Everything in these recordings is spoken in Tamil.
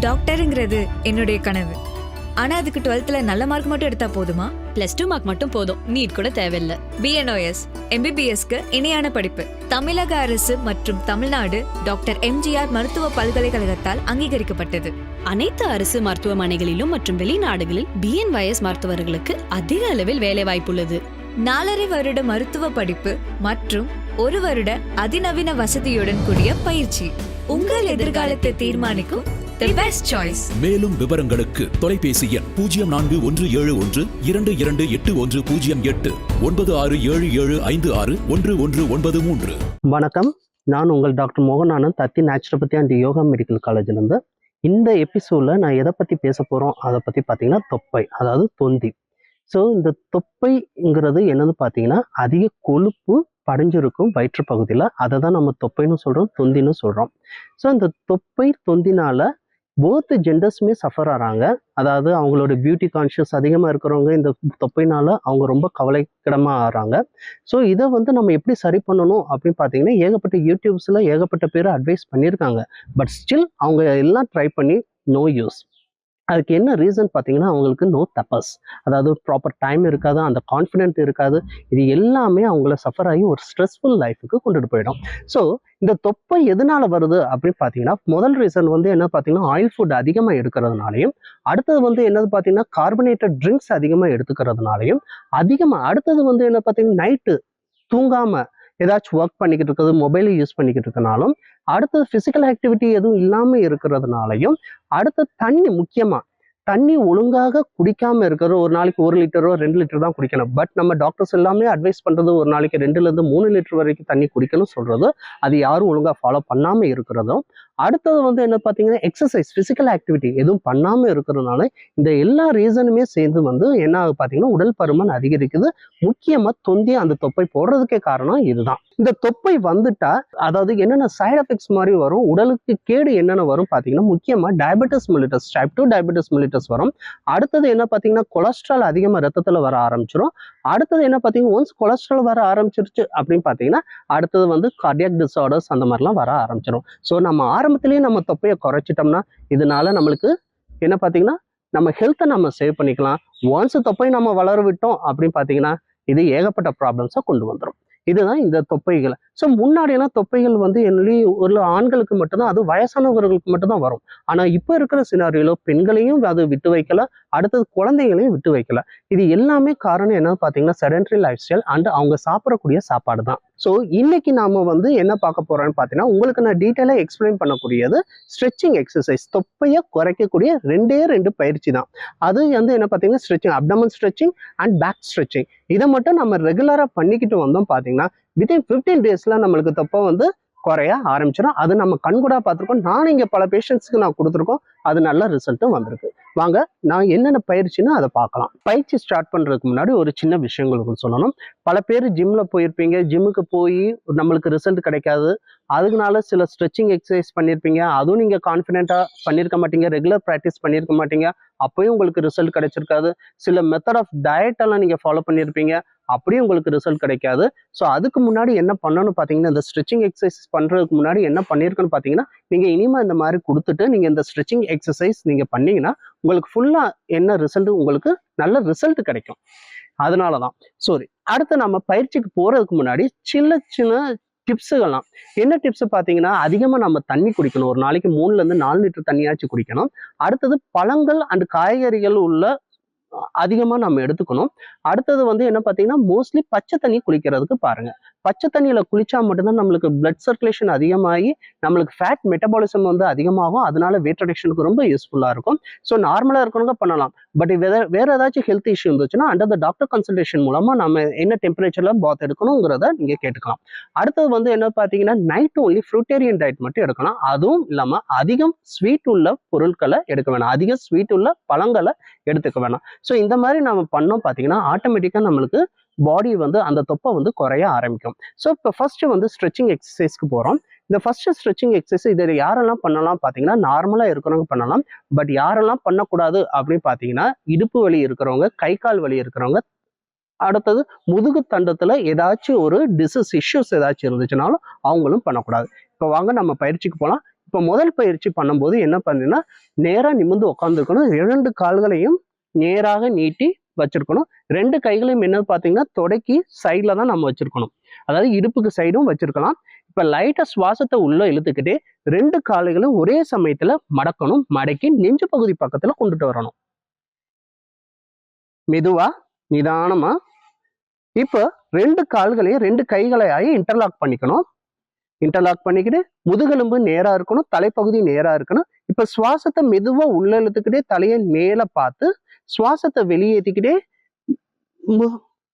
டாக்டருங்கிறது என்னுடைய கனவு. ஆனா அதுக்கு டுவெல்த்ல நல்ல மார்க் மட்டும் எடுத்தா போதுமா? பிளஸ் டூ மார்க் மட்டும் போதும். நீட் கூட தேவையில்ல. பிஎன்ஓஎஸ் எம்பிபிஎஸ்க்கு இணையான படிப்பு. தமிழக அரசு மற்றும் தமிழ்நாடு டாக்டர் எம்ஜிஆர் மருத்துவ பல்கலைக்கழகத்தால் அங்கீகரிக்கப்பட்டது. அனைத்து அரசு மருத்துவமனைகளிலும் மற்றும் வெளிநாடுகளில் பிஎன்ஒய்எஸ் மருத்துவர்களுக்கு அதிக அளவில் வேலை வாய்ப்புள்ளது. நாலரை வருட மருத்துவ படிப்பு மற்றும் ஒரு வருட அதிநவீன வசதியுடன் கூடிய பயிற்சி. உங்கள் எதிர்காலத்தை தீர்மானிக்கும் தி பெஸ்ட் சாய்ஸ் மேலும் விவரங்களுக்கு தொலைபேசி எண் பூஜ்ஜியம் நான்கு ஒன்று ஏழு ஒன்று இரண்டு இரண்டு எட்டு ஒன்று பூஜ்ஜியம் எட்டு ஒன்பது ஆறு ஏழு ஏழு ஐந்து ஆறு ஒன்று ஒன்று ஒன்பது மூன்று. வணக்கம். நான் உங்கள் டாக்டர் மோகனானந்த் தத்தி நேச்சுரோபதி அண்ட் யோகா மெடிக்கல் காலேஜ்லேருந்து இந்த எபிசோடில் நான் எதை பற்றி பேச போகிறோம் அதை பற்றி பார்த்தீங்கன்னா தொப்பை அதாவது தொந்தி. ஸோ இந்த தொப்பைங்கிறது என்னன்னு பார்த்தீங்கன்னா அதிக கொழுப்பு படிஞ்சிருக்கும் வயிற்று பகுதியில் அதை தான் நம்ம தொப்பைன்னு சொல்கிறோம் தொந்தின்னு சொல்கிறோம் ஸோ இந்த தொப்பை தொந்தினால போத் ஜெண்டர்ஸுமே சஃபர் ஆகிறாங்க அதாவது அவங்களோட பியூட்டி கான்ஷியஸ் அதிகமாக இருக்கிறவங்க இந்த தொப்பைனால அவங்க ரொம்ப கவலைக்கிடமாக ஆகிறாங்க ஸோ இதை வந்து நம்ம எப்படி சரி பண்ணணும் அப்படின்னு பார்த்தீங்கன்னா ஏகப்பட்ட யூடியூப்ஸில் ஏகப்பட்ட பேர் அட்வைஸ் பண்ணியிருக்காங்க. பட் ஸ்டில் அவங்க எல்லாம் ட்ரை பண்ணி நோ யூஸ் அதுக்கு என்ன ரீசன் பார்த்தீங்கன்னா அவங்களுக்கு நோ தப்பஸ் அதாவது ப்ராப்பர் டைம் இருக்காது அந்த கான்ஃபிடென்ட் இருக்காது. இது எல்லாமே அவங்கள சஃபர் ஆகி ஒரு ஸ்ட்ரெஸ்ஃபுல் லைஃபுக்கு கொண்டுட்டு போயிடும். ஸோ இந்த தொப்பை எதனால வருது அப்படின்னு பார்த்தீங்கன்னா முதல் ரீசன் வந்து என்ன பார்த்தீங்கன்னா ஆயில் ஃபுட் அதிகமாக எடுக்கிறதுனாலையும் அடுத்தது வந்து என்னது பார்த்தீங்கன்னா கார்பனேட்டட் ட்ரிங்க்ஸ் அதிகமாக எடுத்துக்கிறதுனாலையும் அதிகமாக அடுத்தது வந்து என்ன பார்த்தீங்கன்னா நைட்டு தூங்காமல் ஏதாச்சும் ஒர்க் பண்ணிக்கிட்டு இருக்கிறது மொபைல் யூஸ் பண்ணிக்கிட்டு இருக்கனாலும் அடுத்தது ஃபிசிக்கல் ஆக்டிவிட்டி எதுவும் இல்லாமல் இருக்கிறதுனாலையும் அடுத்த தண்ணி முக்கியமாக தண்ணி ஒழுங்காக குடிக்காம இருக்கிற ஒரு நாளைக்கு ஒரு லிட்டரோ ரெண்டு லிட்டர் தான் குடிக்கணும். பட் நம்ம டாக்டர்ஸ் எல்லாமே அட்வைஸ் பண்ணுறது ஒரு நாளைக்கு ரெண்டுலேருந்து மூணு லிட்டர் வரைக்கும் தண்ணி குடிக்கணும் சொல்றது அது யாரும் ஒழுங்கா ஃபாலோ பண்ணாமல் இருக்கிறதும் அடுத்தது வந்து என்ன பார்த்தீங்கன்னா எக்ஸசைஸ் ஃபிசிக்கல் ஆக்டிவிட்டி எதுவும் பண்ணாமல் இருக்கிறதுனால இந்த எல்லா ரீசனுமே சேர்ந்து வந்து என்ன ஆகுது பார்த்தீங்கன்னா உடல் பருமன் அதிகரிக்குது. முக்கியமா தொந்தி அந்த தொப்பை போடுறதுக்கே காரணம் இதுதான். இந்த தொப்பை வந்துட்டா அதாவது என்னென்ன சைடு எஃபெக்ட்ஸ் மாதிரி வரும் உடலுக்கு கேடு என்னென்ன வரும் பார்த்தீங்கன்னா முக்கியமாக diabetes mellitus type two diabetes mellitus வரும். அடுத்தது என்ன பார்த்தீங்கன்னா கொலஸ்ட்ரால் அதிகமாக ரத்தத்தில் வர ஆரம்பிச்சிடும் அடுத்தது என்ன பார்த்தீங்கன்னா ஒன்ஸ் கொலஸ்ட்ரால் வர ஆரம்பிச்சிருச்சு அப்படின்னு பார்த்தீங்கன்னா அடுத்தது வந்து கார்டியாக் டிஸார்டர்ஸ் அந்த மாதிரிலாம் வர ஆரம்பிச்சிடும் ஸோ நம்ம ஆரம்பத்திலேயே நம்ம தொப்பையை குறைச்சிட்டோம்னா இதனால நம்மளுக்கு என்ன பார்த்தீங்கன்னா நம்ம ஹெல்த்தை நம்ம சேவ் பண்ணிக்கலாம். ஒன்ஸ் தொப்பையை நம்ம வளர விட்டோம் அப்படின்னு பார்த்தீங்கன்னா இது ஏகப்பட்ட ப்ராப்ளம்ஸாக கொண்டு வந்துடும் இதுதான் இந்த தொப்பைகள். ஸோ முன்னாடியெல்லாம் தொப்பைகள் வந்து என்னி ஒரு ஆண்களுக்கு மட்டும்தான் அது வயசானவர்களுக்கு மட்டும்தான் வரும். ஆனால் இப்போ இருக்கிற சினாரியில பெண்களையும் அது விட்டு வைக்கல. அடுத்தது குழந்தைகளையும் விட்டு வைக்கல. இது எல்லாமே காரணம் என்னன்னு பார்த்தீங்கன்னா செடன்ட்ரி லைஃப் ஸ்டைல் அண்ட் அவங்க சாப்பிடக்கூடிய சாப்பாடு தான் ஸோ இன்னைக்கு நாம வந்து என்ன பார்க்க போறோம்னு பார்த்தீங்கன்னா உங்களுக்கு நான் டீட்டெயிலாக எக்ஸ்பிளைன் பண்ணக்கூடியது ஸ்ட்ரெச்சிங் எக்ஸசைஸ் தொப்பையை குறைக்கக்கூடிய ரெண்டே ரெண்டு பயிற்சி தான் அது வந்து என்ன பார்த்தீங்கன்னா stretching abdomen stretching and back stretching இதை மட்டும் நம்ம ரெகுலராக பண்ணிக்கிட்டு வந்தோம் பார்த்தீங்கன்னா வித்தின் ஃபிஃப்டீன் டேஸில் நம்மளுக்கு தொப்பை வந்து குறைய ஆரம்பிச்சிடும் அது நம்ம கண்கூடாக பார்த்துருக்கோம். நானும் இங்கே பல பேஷண்ட்ஸ்க்கு நான் கொடுத்துருக்கோம். அது நல்ல ரிசல்ட்டும் வந்திருக்கு. வாங்க நான் என்னென்ன பயிற்சின்னு அதை பார்க்கலாம். பயிற்சி ஸ்டார்ட் பண்ணுறதுக்கு முன்னாடி ஒரு சின்ன விஷயங்கள் உங்களுக்கு சொல்லணும். பல பேர் ஜிம்ல போயிருப்பீங்க. ஜிம்முக்கு போய் நம்மளுக்கு ரிசல்ட் கிடைக்காது. அதுக்குனால சில ஸ்ட்ரெச்சிங் எக்ஸசைஸ் பண்ணியிருப்பீங்க அதுவும் நீங்கள் கான்ஃபிடென்ட்டாக பண்ணியிருக்க மாட்டீங்க. ரெகுலர் ப்ராக்டிஸ் பண்ணியிருக்க மாட்டீங்க. அப்பயும் உங்களுக்கு ரிசல்ட் கிடைச்சிருக்காது. சில மெத்தட் ஆஃப் டயட்டெல்லாம் நீங்கள் ஃபாலோ பண்ணியிருப்பீங்க அப்படியும் உங்களுக்கு ரிசல்ட் கிடைக்காது. ஸோ அதுக்கு முன்னாடி என்ன பண்ணணும்னு பார்த்தீங்கன்னா இந்த ஸ்ட்ரெச்சிங் எக்ஸசைஸ் பண்ணுறதுக்கு முன்னாடி என்ன பண்ணியிருக்குன்னு பார்த்தீங்கன்னா நீங்கள் இனிமேல் இந்த மாதிரி கொடுத்துட்டு நீங்கள் இந்த ஸ்ட்ரெச்சிங் எக்ஸசைஸ் நீங்கள் பண்ணிங்கன்னா உங்களுக்கு ஃபுல்லாக என்ன ரிசல்ட் உங்களுக்கு நல்ல ரிசல்ட் கிடைக்கும். அதனால தான் சாரி அடுத்து நம்ம பயிற்சிக்கு போகிறதுக்கு முன்னாடி சின்ன சின்ன டிப்ஸுகள்லாம் என்ன டிப்ஸ் பார்த்தீங்கன்னா அதிகமாக நம்ம தண்ணி குடிக்கணும். ஒரு நாளைக்கு மூணுலேருந்து நாலு லிட்டர் தண்ணியாச்சும் குடிக்கணும். அடுத்தது பழங்கள் அண்ட் காய்கறிகள் உள்ள அதிகமாக நம்ம எடுத்துக்கணும். அடுத்தது வந்து என்ன பார்த்தீங்கன்னா மோஸ்ட்லி பச்சை தண்ணி குளிக்கிறதுக்கு பாருங்க. பச்சை தண்ணியில் குளிச்சா மட்டும்தான் நம்மளுக்கு பிளட் சர்க்குலேஷன் அதிகமாகி நம்மளுக்கு ஃபேட் மெட்டபாலிசம் வந்து அதிகமாகும். அதனால வெயிட் ரிடக்ஷனுக்கு ரொம்ப யூஸ்ஃபுல்லாக இருக்கும். ஸோ நார்மலாக இருக்கணுங்க பண்ணலாம். பட் வேற வேற ஏதாச்சும் ஹெல்த் இஷ்யூ இருந்துச்சுன்னா அண்டர் த டாக்டர் கன்சல்டேஷன் மூலமாக நம்ம என்ன டெம்பரேச்சரில் பாத் எடுக்கணுங்கிறத நீங்கள் கேட்டுக்கலாம். அடுத்தது வந்து என்ன பார்த்தீங்கன்னா நைட் ஒன்லி ஃப்ரூட்டேரியன் டயட் மட்டும் எடுக்கலாம். அதுவும் இல்லாமல் அதிகம் ஸ்வீட் உள்ள பொருட்களை எடுக்க வேணாம். அதிகம் ஸ்வீட் உள்ள பழங்களை எடுத்துக்க வேணாம். ஸோ இந்த மாதிரி நம்ம பண்ணோம் பார்த்தீங்கன்னா ஆட்டோமேட்டிக்காக நம்மளுக்கு பாடி வந்து அந்த தொப்பை வந்து குறைய ஆரம்பிக்கும். ஸோ இப்போ ஃபர்ஸ்ட் வந்து ஸ்ட்ரெச்சிங் எக்ஸசைஸ்க்கு போகிறோம் இந்த ஃபஸ்ட்டு ஸ்ட்ரெச்சிங் எக்ஸசைஸ் இதில் யாரெல்லாம் பண்ணலாம் பார்த்தீங்கன்னா நார்மலாக இருக்கிறவங்க பண்ணலாம். பட் யாரெல்லாம் பண்ணக்கூடாது அப்படின்னு பார்த்தீங்கன்னா இடுப்பு வலி இருக்கிறவங்க கை கால் வலி இருக்கிறவங்க அடுத்தது முதுகு தண்டத்தில் ஏதாச்சும் ஒரு டிசீஸ் இஷ்யூஸ் ஏதாச்சும் இருந்துச்சுனாலும் அவங்களும் பண்ணக்கூடாது. இப்போ வாங்க நம்ம பயிற்சிக்கு போகலாம் இப்போ முதல் பயிற்சி பண்ணும்போது என்ன பண்ணீங்கன்னா நேராக நிமிர்ந்து உட்காந்துருக்கணும் இரண்டு கால்களையும் நேராக நீட்டி வச்சிருக்கணும். ரெண்டு கைகளையும் என்ன பார்த்தீங்கன்னா தொடக்கி சைடில் தான் நம்ம வச்சிருக்கணும். அதாவது இடுப்புக்கு சைடும் வச்சிருக்கலாம். இப்போ லைட்டாக சுவாசத்தை உள்ள இழுத்துக்கிட்டே ரெண்டு காலைகளும் ஒரே சமயத்தில் மடக்கணும். மடக்கி நெஞ்சு பகுதி பக்கத்தில் கொண்டுட்டு வரணும். மெதுவா நிதானமா. இப்போ ரெண்டு கால்களையும் ரெண்டு கைகளையாகி இன்டர்லாக் பண்ணிக்கணும். இன்டர்லாக் பண்ணிக்கிட்டு முதுகெலும்பு நேரா இருக்கணும். தலைப்பகுதி நேரா இருக்கணும். இப்ப சுவாசத்தை மெதுவா உள்ள இழுத்துக்கிட்டே தலையை மேல பார்த்து சுவாசத்தை வெளியேற்றிக்கிட்டே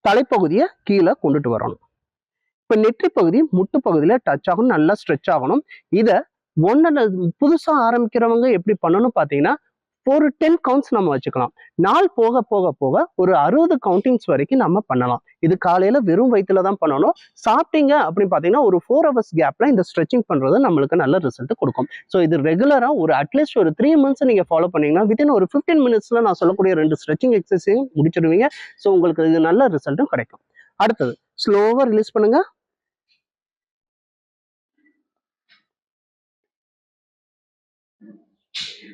தலைப்பகுதியை கீழே கொண்டுட்டு வரணும். இப்போ நெற்றி பகுதி முட்டு பகுதியில டச் ஆகணும் நல்லா ஸ்ட்ரெச் ஆகணும். இதை ஒன்னு புதுசா ஆரம்பிக்கிறவங்க எப்படி பண்ணணும் பார்த்தீங்கன்னா ஒரு டென் கவுண்ட்ஸ் நம்ம வச்சுக்கலாம். நாள் போக போக போக ஒரு அறுபது கவுண்டிங்ஸ் வரைக்கும் நம்ம பண்ணலாம். இது காலையில வெறும் வயிற்றுல தான் பண்ணணும். சாப்பிட்டீங்க அப்படின்னு பார்த்தீங்கன்னா ஒரு ஃபோர் ஹவர்ஸ் கேப்ல இந்த ஸ்ட்ரெச்சிங் பண்றது நம்மளுக்கு நல்ல ரிசல்ட் கொடுக்கும். ஸோ இது ரெகுலரா ஒரு அட்லீஸ்ட் ஒரு த்ரீ மந்த்ஸ் நீங்க ஃபாலோ பண்ணீங்கன்னா வித்தின் ஒரு ஃபிஃப்டீன் மினிட்ஸ்ல நான் சொல்லக்கூடிய ரெண்டு ஸ்ட்ரெச்சிங் எக்ஸசைஸையும் முடிச்சிருவீங்க. ஸோ உங்களுக்கு இது நல்ல ரிசல்ட்டும் கிடைக்கும். அடுத்தது ஸ்லோவாக ரிலீஸ் பண்ணுங்க.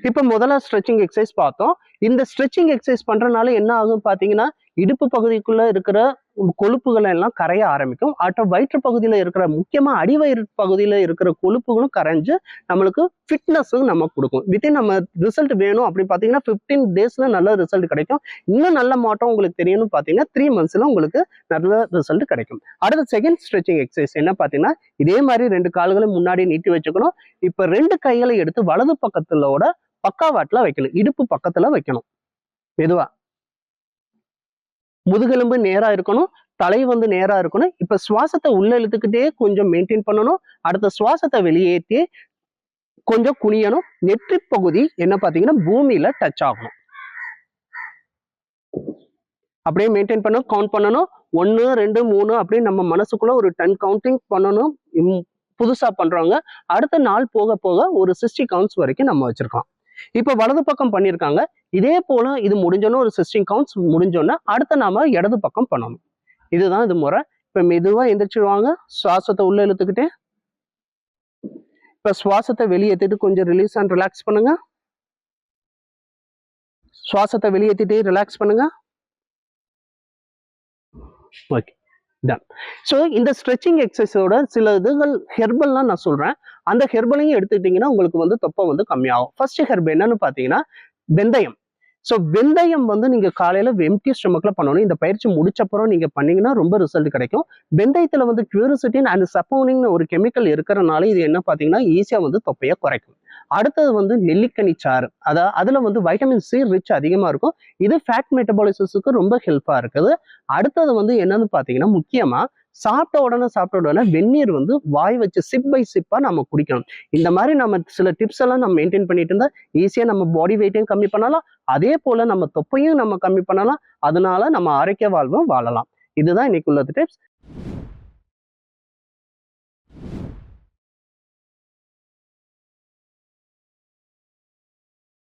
இப்போ முதல்ல ஸ்ட்ரெச்சிங் எக்ஸசைஸ் பார்த்தோம். இந்த ஸ்ட்ரெச்சிங் எக்ஸசைஸ் பண்றதுனால என்ன ஆகும் பார்த்தீங்கன்னா இடுப்பு பகுதிக்குள்ளே இருக்கிற கொழுப்புகள் எல்லாம் கரைய ஆரம்பிக்கும். அட்ட வயிற்று பகுதியில் இருக்கிற முக்கியமாக அடிவயிறு பகுதியில் இருக்கிற கொழுப்புகளும் கரைஞ்சு நம்மளுக்கு ஃபிட்னஸும் நம்ம கொடுக்கும். வித்தின் நம்ம ரிசல்ட் வேணும் அப்படி பார்த்தீங்கன்னா ஃபிஃப்டீன் டேஸில் நல்ல ரிசல்ட் கிடைக்கும். இன்னும் நல்ல மாட்டம் உங்களுக்கு தெரியணும்னு பார்த்தீங்கன்னா த்ரீ மந்த்ஸில் உங்களுக்கு நல்ல ரிசல்ட் கிடைக்கும். அடுத்த செகண்ட் ஸ்ட்ரெச்சிங் எக்ஸசைஸ் என்ன பார்த்தீங்கன்னா இதே மாதிரி ரெண்டு கால்களும் முன்னாடி நீட்டி வச்சுக்கணும். இப்போ ரெண்டு கைகளை எடுத்து வலது பக்கத்திலோட பக்காவாட்டில் வைக்கணும். இடுப்பு பக்கத்துல வைக்கணும். மெதுவா. முதுகெலும்பு நேரா இருக்கணும். தலை வந்து நேரா இருக்கணும். இப்ப சுவாசத்தை உள்ள இழுத்துக்கிட்டே கொஞ்சம் மெயின்டைன் பண்ணணும். அடுத்த சுவாசத்தை வெளியேற்றி கொஞ்சம் குனியணும். நெற்றி பகுதி என்ன பாத்தீங்கன்னா பூமியில டச் ஆகணும். அப்படியே மெயின்டைன் பண்ணணும். கவுண்ட் பண்ணணும். ஒன்று ரெண்டு மூணு அப்படின்னு நம்ம மனசுக்குள்ள ஒரு டென் கவுண்டிங் பண்ணணும். புதுசாக புதுசா அடுத்த நாள் போக போக ஒரு சிக்ஸ்டி கவுண்ட்ஸ் வரைக்கும் நம்ம வச்சிருக்கோம் இப்போ வலது பக்கம் பண்ணியிருக்காங்க இதே போல இது முடிஞ்சோன்னு ஒரு சிஸ்டிங் கவுண்ட்ஸ் முடிஞ்சோன்னா அடுத்த நாம இடது பக்கம் பண்ணணும். இதுதான் இது முறை. இப்போ மெதுவாக எந்திரிச்சிடுவாங்க. சுவாசத்தை உள்ள இழுத்துக்கிட்டே. இப்போ சுவாசத்தை வெளியேற்றிட்டு கொஞ்சம் ரிலீஸ் அண்ட் ரிலாக்ஸ் பண்ணுங்க. சுவாசத்தை வெளியேற்றிட்டு ரிலாக்ஸ் பண்ணுங்க. ஓகே. டன் ஸோ இந்த ஸ்ட்ரெச்சிங் எக்ஸசைஸோட சில இதுகள் ஹெர்பல்லாம் நான் சொல்றேன். அந்த ஹெர்பலையும் எடுத்துக்கிட்டிங்கன்னா உங்களுக்கு வந்து தொப்பை வந்து கம்மியாகும். ஃபர்ஸ்ட் ஹெர்ப் என்னன்னு பார்த்தீங்கன்னா வெந்தயம். ஸோ வெந்தயம் வந்து நீங்க காலையில எம்டி ஸ்டொமக்கில் பண்ணணும். இந்த பயிற்சி முடிச்சப்பறம் நீங்க பண்ணீங்கன்னா ரொம்ப ரிசல்ட் கிடைக்கும். வெந்தயத்தில் வந்து கியூரிசிட்டின் அண்ட் சப்போனிங்னு ஒரு கெமிக்கல் இருக்கிறனால இது என்ன பார்த்தீங்கன்னா ஈஸியா வந்து தொப்பையை குறைக்கும். அடுத்தது வந்து நெல்லிக்கனி சாறு. அதாவது அதில் வந்து வைட்டமின் சி ரிச் அதிகமாக இருக்கும். இது ஃபேட் மெட்டபாலிசிஸுக்கு ரொம்ப ஹெல்ப்பாக இருக்குது. அடுத்தது வந்து என்னன்னு பார்த்தீங்கன்னா முக்கியமாக சாப்பிட்ட உடனே சாப்பிட்ட உடனே வெந்நீர் வந்து வாய் வச்சு சிப் பை சிப்பாக நம்ம குடிக்கணும். இந்த மாதிரி நம்ம சில டிப்ஸ் எல்லாம் நம்ம மெயின்டைன் பண்ணிட்டு இருந்தால் ஈஸியாக நம்ம பாடி வெயிட்டையும் கம்மி பண்ணலாம். அதே போல் நம்ம தொப்பையும் நம்ம கம்மி பண்ணலாம். அதனால நம்ம ஆரோக்கிய வாழ்வும் வாழலாம். இதுதான் இன்னைக்கு உள்ள டிப்ஸ்